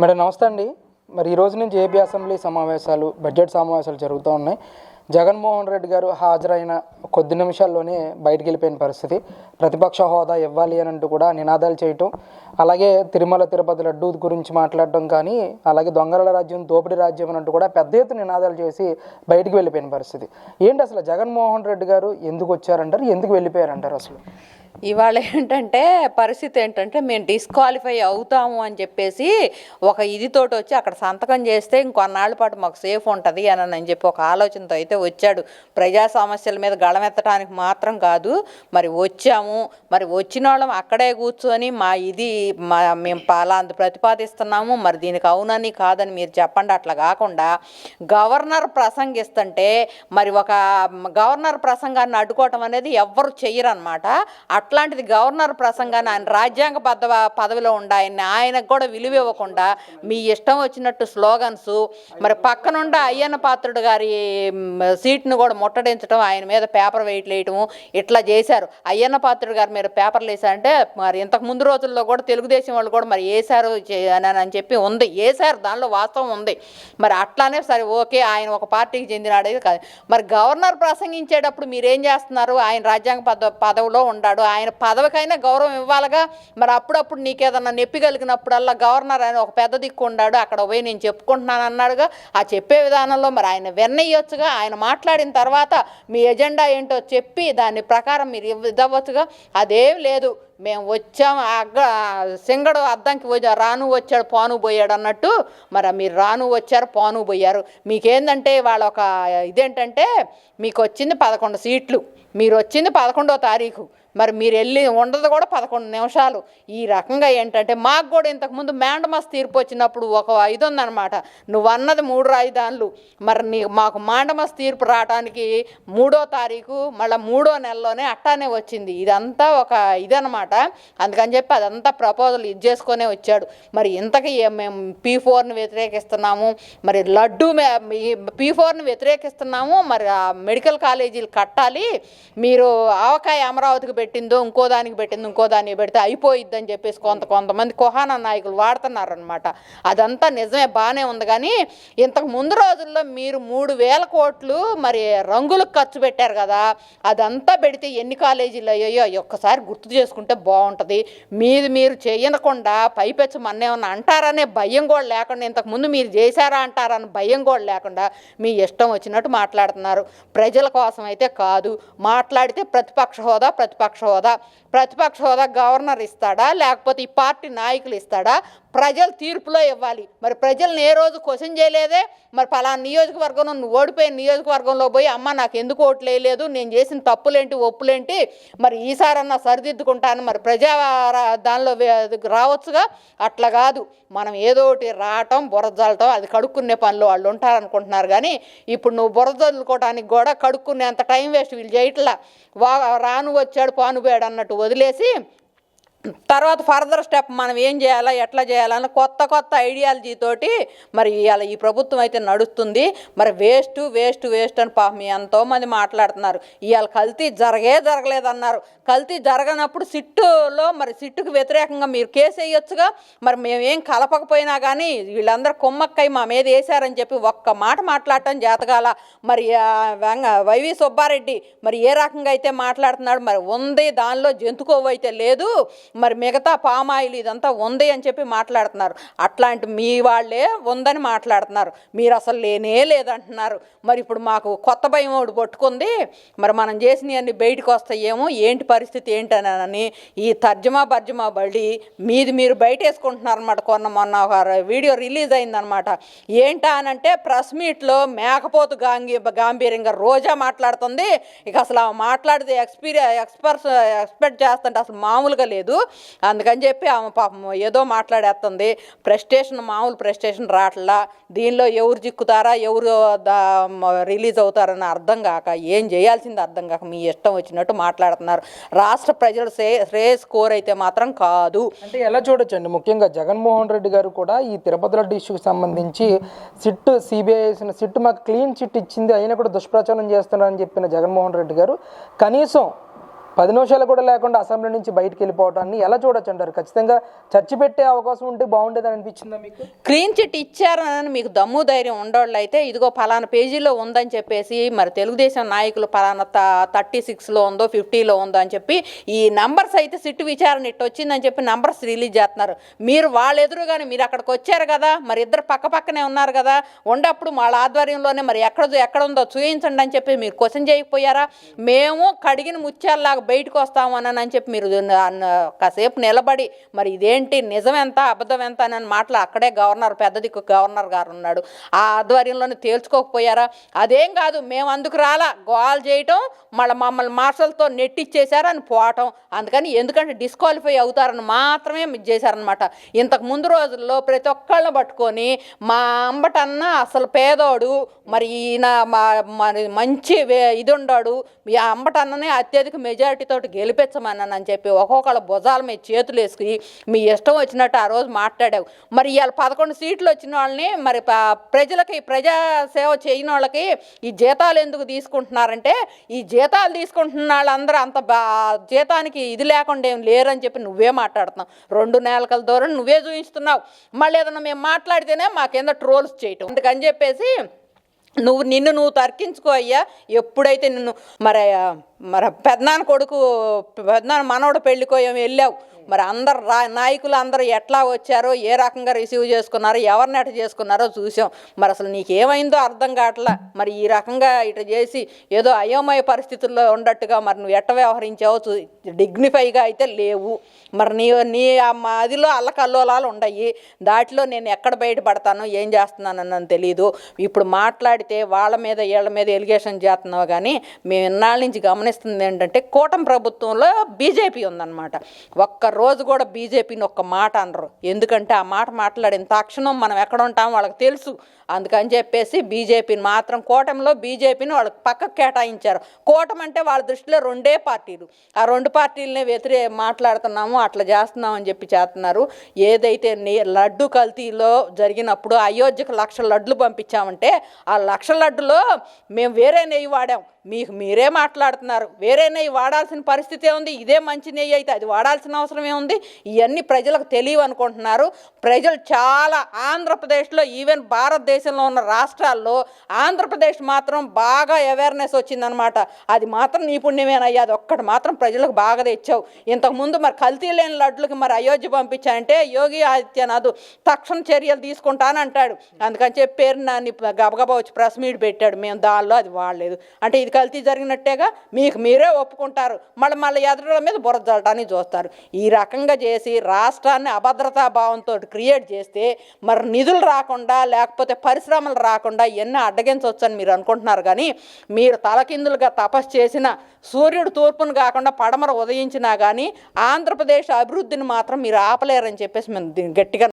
Madam నమస్తే అండి. మరి ఈ రోజు నుంచి ఏపీ అసెంబ్లీ సమావేశాలు బడ్జెట్ సమావేశాలు జరుగుతూ ఉన్నాయి. జగన్మోహన్ రెడ్డి గారు హాజరైన కొద్ది నిమిషాల్లోనే బయటికి వెళ్ళిపోయిన పరిస్థితి. ప్రతిపక్ష హోదా ఇవ్వాలి అని అంటూ కూడా నినాదాలు చేయటం అలాగే తిరుమల తిరుపతి లడ్డూ గురించి మాట్లాడటం కానీ అలాగే దొంగల రాజ్యం దోపిడీ రాజ్యం అని అంటూ కూడా పెద్ద ఎత్తున నినాదాలు చేసి బయటికి వెళ్ళిపోయిన పరిస్థితి. ఏంటి అసలు జగన్మోహన్ రెడ్డి గారు ఎందుకు వచ్చారంటారు? ఎందుకు వెళ్ళిపోయారంటారు అసలు? ఇవాళ ఏంటంటే పరిస్థితి ఏంటంటే మేము డిస్క్వాలిఫై అవుతాము అని చెప్పేసి ఒక ఇదితోటి వచ్చి అక్కడ సంతకం చేస్తే ఇంకొన్నాళ్ళ పాటు మాకు సేఫ్ ఉంటుంది అని అని చెప్పి ఒక ఆలోచనతో అయితే వచ్చాడు. ప్రజా సమస్యల మీద గళమెత్తడానికి మాత్రం కాదు. మరి వచ్చాము. మరి వచ్చిన వాళ్ళం అక్కడే కూర్చొని మా ఇది మా మేము పలాంది ప్రతిపాదిస్తున్నాము. మరి దీనికి అవునని కాదని మీరు చెప్పండి. అట్లా కాకుండా గవర్నర్ ప్రసంగిస్తుంటే మరి ఒక గవర్నర్ ప్రసంగాన్ని అడ్డుకోవటం అనేది ఎవ్వరు చెయ్యరనమాట అట్లాంటిది గవర్నర్ ప్రసంగాన్ని ఆయన రాజ్యాంగ పదవ పదవిలో ఉండాయని ఆయనకు కూడా విలువ ఇవ్వకుండా మీ ఇష్టం వచ్చినట్టు స్లోగన్స్ మరి పక్కనుండ అయ్యన్న పాత్రుడు గారి సీట్ను కూడా ముట్టడించడం ఆయన మీద పేపర్ వెయిట్ వేయటము ఇట్లా చేశారు. అయ్యన్న పాత్రుడు గారి మీద పేపర్లు వేసారంటే మరి ఇంతకు ముందు రోజుల్లో కూడా తెలుగుదేశం వాళ్ళు కూడా మరి వేశారు చే- అని చెప్పి ఉంది. వేశారు దానిలో వాస్తవం ఉంది. మరి అట్లానే సరే ఓకే ఆయన ఒక పార్టీకి చెందినాడేది కాదు. మరి గవర్నర్ ప్రసంగించేటప్పుడు మీరేం చేస్తున్నారు? ఆయన రాజ్యాంగ పద పదవిలో ఉన్నాడు ఆయన ఆయన పదవికైనా గౌరవం ఇవ్వాలిగా. మరి అప్పుడప్పుడు నీకేదన్నా నొప్పి కలిగినప్పుడల్లా గవర్నర్ ఆయన ఒక పెద్ద దిక్కు ఉన్నాడు అక్కడ పోయి నేను చెప్పుకుంటున్నాను అన్నాడుగా. ఆ చెప్పే విధానంలో మరి ఆయన వెన్నయ్యొచ్చుగా. ఆయన మాట్లాడిన తర్వాత మీ ఎజెండా ఏంటో చెప్పి దాని ప్రకారం మీరు ఇవ్వ- ఇవ్వచ్చుగా అదేం లేదు. మేము వచ్చాము అగ్గ సింగడు అద్దంకి వచ్చా రాను వచ్చాడు పాను పోయాడు అన్నట్టు. మరి మీరు రాను వచ్చారు పాను పోయారు. మీకేందంటే వాళ్ళ ఒక ఇదేంటంటే మీకు వచ్చింది పదకొండు సీట్లు. మీరు వచ్చింది పదకొండో తారీఖు. మరి మీరు వెళ్ళి ఉండదు కూడా పదకొండు నిమిషాలు. ఈ రకంగా ఏంటంటే మాకు కూడా ఇంతకుముందు మ్యాండమస్ తీర్పు వచ్చినప్పుడు ఒక ఇది ఉందన్నమాట. నువ్వు అన్నది మూడు రాజధానులు. మరి నీ మాకు మాండమస్ తీర్పు రావడానికి మూడో తారీఖు మళ్ళీ మూడో నెలలోనే అట్టానే వచ్చింది. ఇదంతా ఒక ఇదనమాట అందుకని చెప్పి అదంతా ప్రపోజల్ ఇది చేసుకునే వచ్చాడు. మరి ఇంతకీ మేము పీ ఫోర్ని వ్యతిరేకిస్తున్నాము? మరి లడ్డు పీ ఫోర్ని వ్యతిరేకిస్తున్నాము? మరి ఆ మెడికల్ కాలేజీలు కట్టాలి. మీరు ఆవకాయ అమరావతికి పెట్టి పెట్టిందో ఇంకో దానికి పెట్టిందో ఇంకో దానికి పెడితే అయిపోయిద్దని చెప్పేసి కొంత కొంతమంది కుహానా నాయకులు వాడుతున్నారనమాట అదంతా నిజమే బాగానే ఉంది. కానీ ఇంతకు ముందు రోజుల్లో మీరు మూడు వేల కోట్లు మరి రంగులకు ఖర్చు పెట్టారు కదా అదంతా పెడితే ఎన్ని కాలేజీలు అయ్యాయో ఒక్కసారి గుర్తు చేసుకుంటే బాగుంటుంది. మీది మీరు చేయనకుండా పైపెచ్చు మన్నేమన్నా అంటారనే భయం కూడా లేకుండా ఇంతకు ముందు మీరు చేశారా అంటారని భయం కూడా లేకుండా మీ ఇష్టం వచ్చినట్టు మాట్లాడుతున్నారు. ప్రజల కోసం అయితే కాదు మాట్లాడితే ప్రతిపక్ష హోదా ప్రతిపక్ష హోదా ప్రతిపక్ష హోదా గవర్నర్ ఇస్తాడా? లేకపోతే ఈ పార్టీ నాయకులు ఇస్తాడా? ప్రజలు తీర్పులో ఇవ్వాలి. మరి ప్రజల్ని ఏ రోజు క్వశ్చన్ చేయలేదే? మరి పలానా నియోజకవర్గంలో నువ్వు ఓడిపోయిన నియోజకవర్గంలో పోయి అమ్మ నాకు ఎందుకు ఓట్లు వేయలేదు నేను చేసిన తప్పులేంటి? ఒప్పులేంటి? మరి ఈసారన్నా సరిదిద్దుకుంటాను. మరి ప్రజా రా- దానిలో రావచ్చుగా? అట్లా కాదు. మనం ఏదో ఒకటి రావటం బురదలటం అది కడుక్కునే పనులు వాళ్ళు ఉంటారనుకుంటున్నారు. కానీ ఇప్పుడు నువ్వు బురదలుకోవడానికి కూడా కడుక్కునేంత టైం వేస్ట్. వీళ్ళు చేయట్లా. వా రాను వచ్చాడు పానుబేడన్నట్టు అన్నట్టు వదిలేసి తర్వాత ఫర్దర్ స్టెప్ మనం ఏం చేయాలా ఎట్లా చేయాలని కొత్త కొత్త ఐడియాలజీతోటి మరి ఇవాళ ఈ ప్రభుత్వం అయితే నడుస్తుంది. మరి వేస్ట్ వేస్ట్ వేస్ట్ అని పాపం ఎంతోమంది మాట్లాడుతున్నారు. ఇవాళ కల్తీ జరగే జరగలేదన్నారు. కల్తీ జరగనప్పుడు సిట్టులో మరి సిట్టుకు వ్యతిరేకంగా మీరు కేసు వేయొచ్చుగా. మరి మేమేం కలపకపోయినా కానీ వీళ్ళందరూ కొమ్మక్కై మా మీద వేశారని చెప్పి ఒక్క మాట మాట్లాడటం జాతకాల. మరి వెంగ వైవి సుబ్బారెడ్డి మరి ఏ రకంగా అయితే మాట్లాడుతున్నాడు మరి ఉంది దానిలో జంతుకోవైతే లేదు. మరి మిగతా పామాయిల్ ఇదంతా ఉంది అని చెప్పి మాట్లాడుతున్నారు. అట్లాంటి మీ వాళ్ళే ఉందని మాట్లాడుతున్నారు. మీరు అసలు లేనే లేదంటున్నారు. మరి ఇప్పుడు మాకు కొత్త భయం ఒకటి పట్టుకుంది. మరి మనం చేసినవన్నీ బయటకు వస్తాయేమో ఏంటి పరిస్థితి ఏంటనని ఈ తర్జమా బర్జమా బడి మీది మీరు బయట వేసుకుంటున్నారనమాట కొన్న మొన్న ఒక వీడియో రిలీజ్ అయిందనమాట ఏంటా అని అంటే ప్రెస్ మీట్లో మేకపోతు గాంగి గాంభీర్యంగా రోజా మాట్లాడుతుంది. ఇక అసలు ఆ మాట్లాడితే ఎక్స్పీరియ ఎక్స్పర్స్ ఎక్స్పెక్ట్ చేస్తుంటే అసలు మామూలుగా లేదు. అందుకని చెప్పి ఆమె పాపం ఏదో మాట్లాడేస్తుంది ప్రెస్టేషన్ మామూలు ప్రెస్టేషన్ రావట్లా దీనిలో ఎవరు చిక్కుతారా ఎవరు రిలీజ్ అవుతారని అర్థం కాక ఏం చేయాల్సింది అర్థం కాక మీ ఇష్టం వచ్చినట్టు మాట్లాడుతున్నారు. రాష్ట్ర ప్రజలు శ్రే శ్రేయస్ కోర్ అయితే మాత్రం కాదు. అంటే ఎలా చూడొచ్చండి? ముఖ్యంగా జగన్మోహన్ రెడ్డి గారు కూడా ఈ తిరుపతి రెడ్డి ఇష్యూకి సంబంధించి సిట్ సిబిఐ వేసిన సిట్ మాకు క్లీన్ చిట్ ఇచ్చింది. అయినా కూడా దుష్ప్రచారం చేస్తున్నారని చెప్పిన జగన్మోహన్ రెడ్డి గారు కనీసం పది నిమిషాలు కూడా లేకుండా అసెంబ్లీ నుంచి బయటకు వెళ్ళిపోవటాన్ని ఎలా చూడొచ్చు అంటారు? ఖచ్చితంగా చర్చి పెట్టే అవకాశం ఉంటే బాగుండేదని అనిపించిందా మీకు? క్లీన్ చిట్ ఇచ్చారని మీకు దమ్ము ధైర్యం ఉండోళ్ళు అయితే ఇదిగో ఫలానా పేజీలో ఉందని చెప్పేసి మరి తెలుగుదేశం నాయకులు ఫలానా థర్టీ సిక్స్లో ఉందో ఫిఫ్టీలో ఉందో అని చెప్పి ఈ నంబర్స్ అయితే సిట్టు విచారణ ఇట్టు వచ్చిందని చెప్పి నంబర్స్ రిలీజ్ చేస్తున్నారు. మీరు వాళ్ళ ఎదురుగానే మీరు అక్కడికి వచ్చారు కదా మరి ఇద్దరు పక్క పక్కనే ఉన్నారు కదా ఉండప్పుడు వాళ్ళ ఆధ్వర్యంలోనే మరి ఎక్కడ ఎక్కడ ఉందో చూయించండి అని చెప్పి మీరు క్వశ్చన్ చేయకపోయారా? మేము కడిగిన ముత్యాల్లాగా బయటకు వస్తాము అని చెప్పి మీరు అన్న- కాసేపు నిలబడి మరి ఇదేంటి? నిజం ఎంత అబద్ధం ఎంత అని మాటలు అక్కడే గవర్నర్ పెద్ద దిక్కు గవర్నర్ గారు ఉన్నాడు. ఆ ఆధ్వర్యంలోనే తేల్చుకోకపోయారా? అదేం కాదు మేము అందుకు రాలా. గోల్ చేయటం మళ్ళీ మమ్మల్ని మార్షల్తో నెట్టిచ్చేశారని అని పోవటం. అందుకని ఎందుకంటే డిస్క్వాలిఫై అవుతారని మాత్రమే ఇది చేశారనమాట ఇంతకు ముందు రోజుల్లో ప్రతి ఒక్కళ్ళని పట్టుకొని మా అంబటన్న అసలు పేదోడు మరి ఈయన మా మరి మంచి ఇది ఉండాడు. ఈ అంబటన్ననే అత్యధిక మెజారిటీ తోటి గెలిపించమన్నాను అని చెప్పి ఒక్కొక్కళ్ళ భుజాల మీద చేతులు వేసుకుని మీ ఇష్టం వచ్చినట్టు ఆ రోజు మాట్లాడావు. మరి ఇవాళ పదకొండు సీట్లు వచ్చిన వాళ్ళని మరి ప్రజలకి ప్రజా సేవ చేయని వాళ్ళకి ఈ జీతాలు ఎందుకు తీసుకుంటున్నారంటే ఈ జీతాలు తీసుకుంటున్న వాళ్ళందరూ అంత బా జీతానికి ఇది లేకుండా ఏం లేరని చెప్పి నువ్వే మాట్లాడుతున్నావు. రెండు నెలల దూరం నువ్వే చూపిస్తున్నావు మళ్ళీ ఏదన్నా మేము మాట్లాడితేనే మా కింద ట్రోల్స్ చేయటం. అందుకని చెప్పేసి నువ్వు నిన్ను నువ్వు తర్కించుకో అయ్యా. ఎప్పుడైతే నిన్ను మరి మరి పెద్దనాన్న కొడుకు పెద్దనాన్న మనవడు పెళ్ళికోయం వెళ్ళావు. మరి అందరు రా నాయకులు అందరూ ఎట్లా వచ్చారో ఏ రకంగా రిసీవ్ చేసుకున్నారో ఎవరిని ఎట చేసుకున్నారో చూసాం. మరి అసలు నీకేమైందో అర్థం కావట్లా. మరి ఈ రకంగా ఇట చేసి ఏదో అయోమయ పరిస్థితుల్లో ఉన్నట్టుగా మరి నువ్వు ఎట్ట వ్యవహరించావో చూ డిగ్నిఫైగా అయితే లేవు. మరి నీ నీ ఆ అల్లకల్లోలాలు ఉండయి. దాంట్లో నేను ఎక్కడ బయటపడతాను ఏం చేస్తున్నానని తెలియదు ఇప్పుడు మాట్లాడితే వాళ్ళ మీద వీళ్ళ మీద ఎలిగేషన్ చేస్తున్నావు కానీ మేము ఇన్నాళ్ళ నుంచి గమనిస్తుంది ఏంటంటే కూటమి ప్రభుత్వంలో బీజేపీ ఉందన్నమాట. ఒక్క రోజు కూడా బీజేపీని ఒక్క మాట అనరు. ఎందుకంటే ఆ మాట మాట్లాడిన తక్షణం మనం ఎక్కడ ఉంటామో వాళ్ళకి తెలుసు. అందుకని చెప్పేసి బీజేపీని మాత్రం కూటమిలో బీజేపీని వాళ్ళకి పక్కకు కేటాయించారు. కూటమి అంటే వాళ్ళ దృష్టిలో రెండే పార్టీలు. ఆ రెండు పార్టీలనే వ్యతిరే మాట్లాడుతున్నాము అట్లా చేస్తున్నామని చెప్పి చేస్తున్నారు. ఏదైతే నే- లడ్డు కల్తీలో జరిగినప్పుడు అయోధ్యకు లక్ష లడ్లు పంపించామంటే ఆ లక్ష లడ్డులో మేము వేరే నెయ్యి వాడాం. మీకు మీరే మాట్లాడుతున్నారు. వేరే నెయ్యి వాడాల్సిన పరిస్థితి ఉంది ఇదే మంచి నెయ్యి అయితే అది వాడాల్సిన అవసరం ఏముంది ఇవన్నీ ప్రజలకు తెలియవు అనుకుంటున్నారు. ప్రజలు చాలా ఆంధ్రప్రదేశ్లో ఈవెన్ భారతదేశంలో ఉన్న రాష్ట్రాల్లో ఆంధ్రప్రదేశ్ మాత్రం బాగా అవేర్నెస్ వచ్చిందనమాట అది మాత్రం నీ పుణ్యమేనయ్యా అది ఒక్కటి మాత్రం ప్రజలకు బాగా తెచ్చావు. ఇంతకుముందు మరి కల్తీ లేని లడ్లకి మరి అయోధ్య పంపించానంటే యోగి ఆదిత్యనాథ్ తక్షణ చర్యలు తీసుకుంటానంటాడు అందుకని చెప్పి పేరు నాన్ని గబగబా వచ్చి ప్రెస్ మీట్ పెట్టాడు. మేము దానిలో అది వాడలేదు. అంటే ఇది కల్తీ జరిగినట్టేగా మీకు మీరే ఒప్పుకుంటారు. మళ్ళీ మళ్ళీ ఎదురుల మీద బురద జల్లటానికి చూస్తారు. ఈ రకంగా చేసి రాష్ట్రాన్ని అభద్రతా భావంతో క్రియేట్ చేస్తే మరి నిధులు రాకుండా లేకపోతే పరిశ్రమలు రాకుండా ఎన్ని అడ్డగించవచ్చని మీరు అనుకుంటున్నారు. కానీ మీరు తలకిందులుగా తపస్సు చేసిన సూర్యుడు తూర్పును కాకుండా పడమర ఉదయించినా కానీ ఆంధ్రప్రదేశ్ అభివృద్ధిని మాత్రం మీరు ఆపలేరని చెప్పేసి మేము గట్టిగా